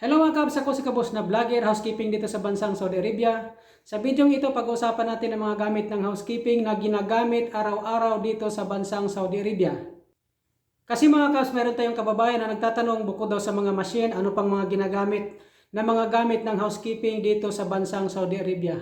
Hello mga kabs, ako si Kabos na vlogger, housekeeping dito sa bansang Saudi Arabia. Sa video ito, pag-uusapan natin ang mga gamit ng housekeeping na ginagamit araw-araw dito sa bansang Saudi Arabia. Kasi mga kabs, meron tayong kababayan na nagtatanong bukod daw sa mga machine, ano pang mga ginagamit na mga gamit ng housekeeping dito sa bansang Saudi Arabia.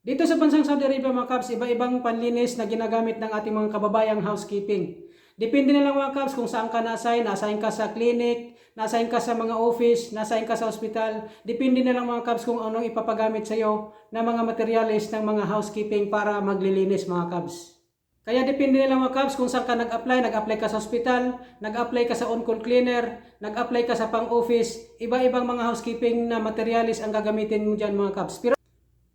Dito sa bansang Saudi Arabia mga kabs, iba-ibang panlinis na ginagamit ng ating mga kababayang housekeeping. Depende na lang mga kabs kung saan ka na-assign, ka sa clinic, na-assign ka sa mga office, na-assign ka sa hospital. Depende na lang mga kabs kung anong ipapagamit sa iyo na mga materials ng mga housekeeping para maglilinis mga kabs. Kaya depende na lang mga kabs kung saan ka nag-apply, nag-apply ka sa hospital, nag-apply ka sa on-call cleaner, nag-apply ka sa pang-office, iba-ibang mga housekeeping na materials ang gagamitin mo dyan mga kabs. Pero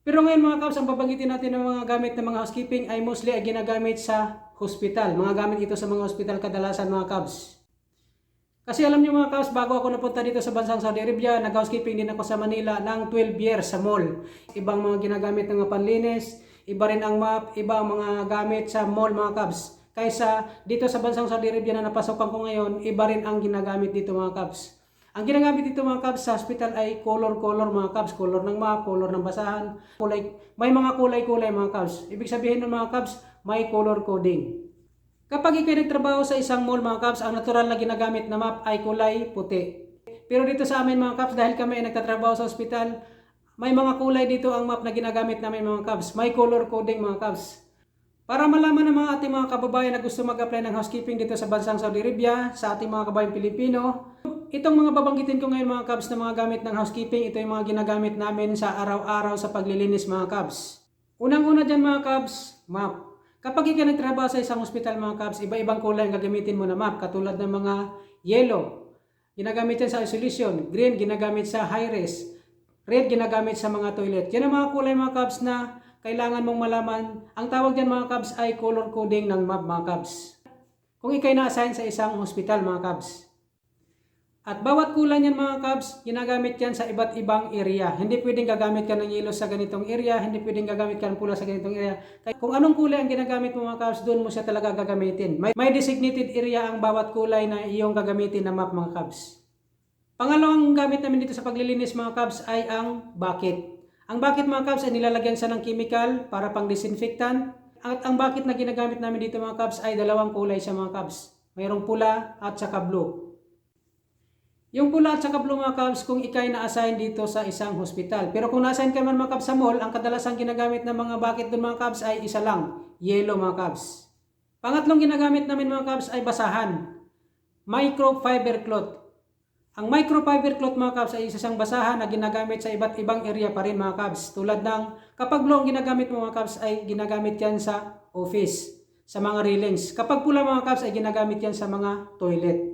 pero ngayon mga kabs, ang babanggitin natin ng mga gamit ng mga housekeeping ay mostly ay ginagamit sa hospital. Mga gamit ito sa mga hospital kadalasan mga kabs. Kasi alam niyo mga kabs, bago ako napunta dito sa bansang Saudi Arabia, nag-housekeeping din ako sa Manila ng 12 years sa mall. Ibang mga ginagamit ng panlinis, iba rin ang map, iba ang mga gamit sa mall mga kabs. Kaysa dito sa bansang Saudi Arabia na napasokan ko ngayon, iba rin ang ginagamit dito mga kabs. Ang ginagamit dito mga kabs sa hospital ay color-color mga kabs, color ng map, color ng basahan, kulay, may mga kulay-kulay mga kabs. Ibig sabihin ng mga kabs, may color coding. Kapag ikay nagtrabaho sa isang mall mga kabs, ang natural na ginagamit na map ay kulay puti. Pero dito sa amin mga kabs, dahil kami ay nagtatrabaho sa hospital, may mga kulay dito ang map na ginagamit namin mga kabs. May color coding mga kabs. Para malaman ng mga ating mga kababayan na gusto mag-apply ng housekeeping dito sa bansang Saudi Arabia, sa ating mga kababayan Pilipino, itong mga babanggitin ko ngayon mga kabs na mga gamit ng housekeeping, ito yung mga ginagamit namin sa araw-araw sa paglilinis mga kabs. Unang-una dyan mga kabs, map. Kapag ikaw nagtrabaho sa isang hospital mga kabs, iba-ibang kulay ang gagamitin mo na map, katulad ng mga yellow, ginagamit yan sa isolation, green, ginagamit sa high-res, red, ginagamit sa mga toilet. Yan ang mga kulay mga kabs na kailangan mong malaman. Ang tawag dyan mga kabs ay color coding ng map mga kabs. Kung ikay na-assign sa isang hospital mga kabs. At bawat kulay niyan mga kabs, ginagamit yan sa iba't ibang area. Hindi pwedeng gagamit ka ng yellow sa ganitong area, hindi pwedeng gagamit ka ng pula sa ganitong area. Kaya kung anong kulay ang ginagamit mo mga kabs, doon mo siya talaga gagamitin. May, may designated area ang bawat kulay na iyong gagamitin na map mga kabs. Pangalawang gamit namin dito sa paglilinis mga kabs ay ang bucket. Ang bucket mga kabs ay nilalagyan siya ng chemical para pang disinfectant. At ang bucket na ginagamit namin dito mga kabs ay dalawang kulay siya mga kabs. Mayroong pula at saka blue. Yung pula at saka blue mga kabs kung ikay na-assign dito sa isang hospital. Pero kung na-assign ka man mga kabs sa mall, ang kadalasang ginagamit ng mga bucket doon mga kabs ay isa lang, yellow mga kabs. Pangatlong ginagamit namin mga kabs ay basahan. Microfiber cloth. Ang microfiber cloth mga kabs ay isa siyang basahan na ginagamit sa iba't ibang area pa rin mga kabs. Tulad ng kapag blue ang ginagamit mga kabs ay ginagamit yan sa office, sa mga railings. Kapag pula mga kabs ay ginagamit yan sa mga toilet.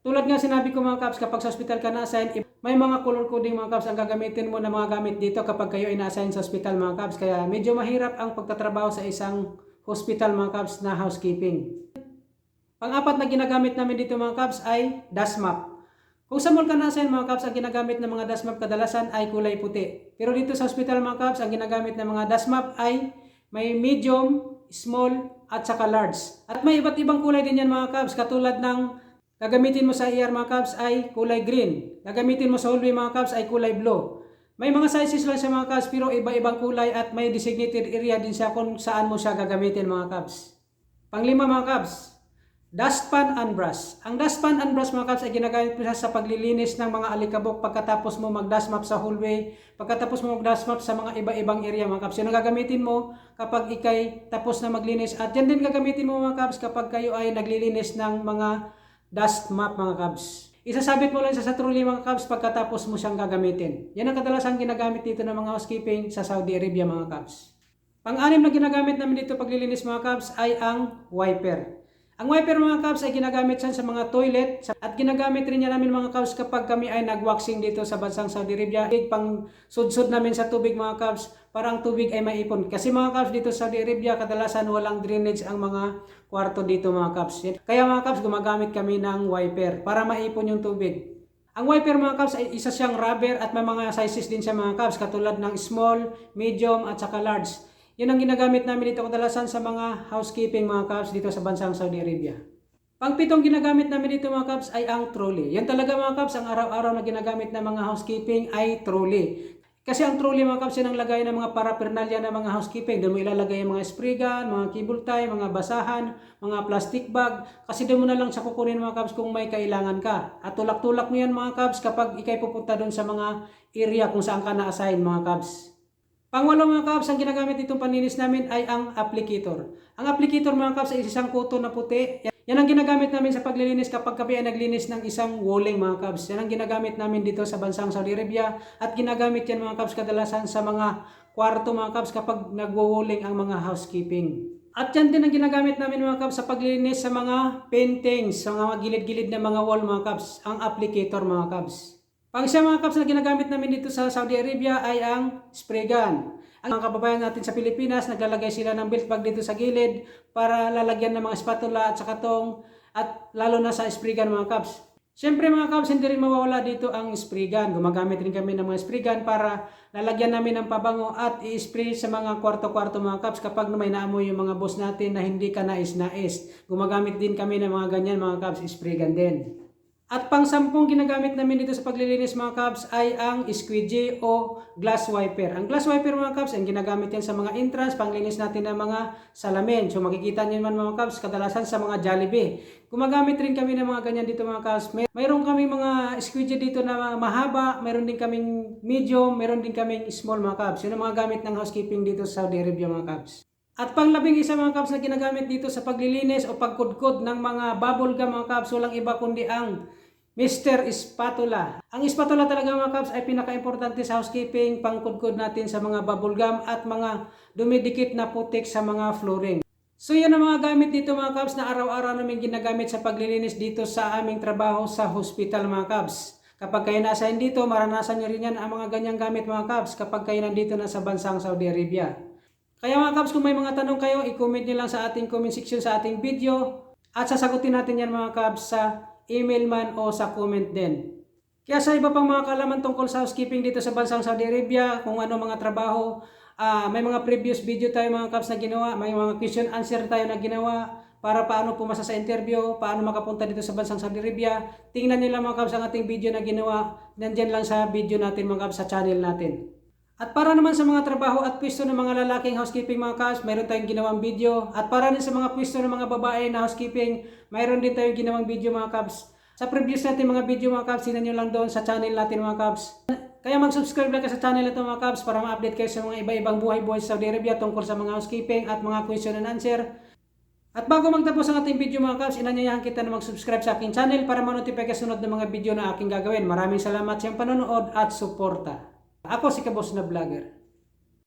Tulad nga sinabi ko mga kaps, kapag sa hospital ka na-assign, may mga color coding mga kaps ang gagamitin mo na mga gamit dito kapag kayo ay na-assign sa hospital mga kaps. Kaya medyo mahirap ang pagtatrabaho sa isang hospital mga kaps na housekeeping. Pang-apat na ginagamit namin dito mga kaps ay dust map. Kung sa mall ka na-assign mga kaps, ang ginagamit ng mga dust map kadalasan ay kulay puti. Pero dito sa hospital mga kaps, ang ginagamit ng mga dust map ay may medium, small, at saka large. At may iba't ibang kulay din yan mga kaps, katulad ng Gagamitin mo sa ER mga Cubs ay kulay green. Gagamitin mo sa hallway mga Cubs ay kulay blue. May mga sizes lang sa mga Cubs pero iba-ibang kulay at may designated area din siya kung saan mo siya gagamitin mga Cubs. Panglima mga Cubs, dustpan and brush. Ang dustpan and brush mga Cubs ay ginagamit mo sa paglilinis ng mga alikabok pagkatapos mo mag-dust map sa hallway, pagkatapos mo mag-dust map sa mga iba-ibang area mga Cubs. Yan ang gagamitin mo kapag ikay tapos na maglinis at yan din gagamitin mo mga Cubs kapag kayo ay naglilinis ng mga dust map mga kabs. Isasabit mo lang sa, trolley mga kabs pagkatapos mo siyang gagamitin. Yan ang kadalasan ginagamit dito ng mga housekeeping sa Saudi Arabia mga kabs. Pang-anim na ginagamit namin dito paglilinis mga kabs ay ang wiper. Ang wiper mga kabs ay ginagamit siya sa mga toilet at ginagamit rin niya namin mga kabs kapag kami ay nag-waxing dito sa bansang Saudi Arabia. Pang sudsud namin sa tubig mga kabs para ang tubig ay maipon. Kasi mga kabs dito sa Saudi Arabia kadalasan walang drainage ang mga kwarto dito mga kabs. Kaya mga kabs gumagamit kami ng wiper para maipon yung tubig. Ang wiper mga kabs ay isa siyang rubber at may mga sizes din siya mga kabs katulad ng small, medium at saka large. Yan ang ginagamit namin dito kadalasan sa mga housekeeping mga kabs dito sa bansang Saudi Arabia. Pangpitong ginagamit namin dito mga kabs ay ang trolley. Yan talaga mga kabs, ang araw-araw na ginagamit ng mga housekeeping ay trolley. Kasi ang trolley mga kabs, yan ang lagay ng mga paraphernalia ng mga housekeeping. Doon mo ilalagay yung mga spray gun, mga cable tie, mga basahan, mga plastic bag. Kasi doon mo na lang sa kukunin mga kabs kung may kailangan ka. At tulak-tulak mo yan mga kabs kapag ikay pupunta doon sa mga area kung saan ka na-assign mga kabs. Pangwalo mga kabs, ang ginagamit itong paninis namin ay ang applicator. Ang applicator mga kabs ay isang kuto na puti. Yan ang ginagamit namin sa paglilinis kapag kami ay naglinis ng isang walling mga kabs. Yan ang ginagamit namin dito sa bansang Saudi Arabia at ginagamit yan mga kabs kadalasan sa mga kwarto mga kabs kapag nagwo-walling ang mga housekeeping. At yan din ang ginagamit namin mga kabs sa paglilinis sa mga paintings, sa mga gilid-gilid na mga wall mga kabs, ang applicator mga kabs. Pang isa mga kabs na ginagamit namin dito sa Saudi Arabia ay ang spray gun. Ang mga kababayan natin sa Pilipinas, naglalagay sila ng belt bag dito sa gilid para lalagyan ng mga spatula at saka tong at lalo na sa spray gun mga kabs. Siyempre mga kabs, hindi rin mawawala dito ang spray gun. Gumagamit rin kami ng mga spray gun para lalagyan namin ng pabango at i-spray sa mga kwarto-kwarto mga kabs kapag may naamoy yung mga boss natin na hindi ka nais-nais. Gumagamit din kami ng mga ganyan mga kabs, spray gun din. At pang sampung ginagamit namin dito sa paglilinis mga kabs ay ang squeegee o glass wiper. Ang glass wiper mga kabs, ang ginagamit yan sa mga entrance, panglinis natin ng mga salamin. So makikita niyo man mga kabs, kadalasan sa mga Jollibee. Gumagamit rin kami ng mga ganyan dito mga kabs. May, mayroon kami mga squeegee dito na mahaba, mayroon din kaming medium, mayroon din kaming small mga kabs. Yun ang mga gamit ng housekeeping dito sa Saudi Arabia mga kabs. At panglabing isa mga kabs na ginagamit dito sa paglilinis o pagkudkod ng mga bubble gum mga kabs, walang iba kundi ang Mr. Spatula. Ang spatula talaga mga kabs ay pinaka-importante sa housekeeping, pangkudkod natin sa mga bubble gum at mga dumidikit na putik sa mga flooring. So yan ang mga gamit dito mga kabs na araw-araw namin ginagamit sa paglilinis dito sa aming trabaho sa hospital mga kabs. Kapag kayo na-assign dito, maranasan nyo rin yan ang mga ganyang gamit mga kabs kapag kayo nandito na sa bansang Saudi Arabia. Kaya mga kabs, kung may mga tanong kayo, i-comment nyo lang sa ating comment section sa ating video at sasagutin natin yan mga kabs sa email man o sa comment din. Kaya sa iba pang mga kalaman tungkol sa housekeeping dito sa bansang Saudi Arabia, kung ano mga trabaho, ah, may mga previous video tayo mga kabs na ginawa, may mga question answer tayo na ginawa para paano pumasa sa interview, paano makapunta dito sa bansang Saudi Arabia. Tingnan nila mga kabs ang ating video na ginawa, nandyan lang sa video natin mga kabs sa channel natin. At para naman sa mga trabaho at pwesto ng mga lalaking housekeeping mga kabs, mayroon tayong ginawang video. At para din sa mga pwesto ng mga babae na housekeeping, mayroon din tayong ginawang video mga kabs. Sa previous natin mga video mga kabs, sinan nyo lang doon sa channel natin mga kabs. Kaya mag-subscribe lang kayo sa channel ito mga kabs para ma-update kayo sa mga iba-ibang buhay-buhay sa Saudi Arabia tungkol sa mga housekeeping at mga question and answer. At bago magtapos ang ating video mga kabs, inanyayahan kita na mag-subscribe sa aking channel para ma-notify ka sunod ng mga video na aking gagawin. Maraming salamat sa panonood at suporta. Ako si Kabos na Vlogger.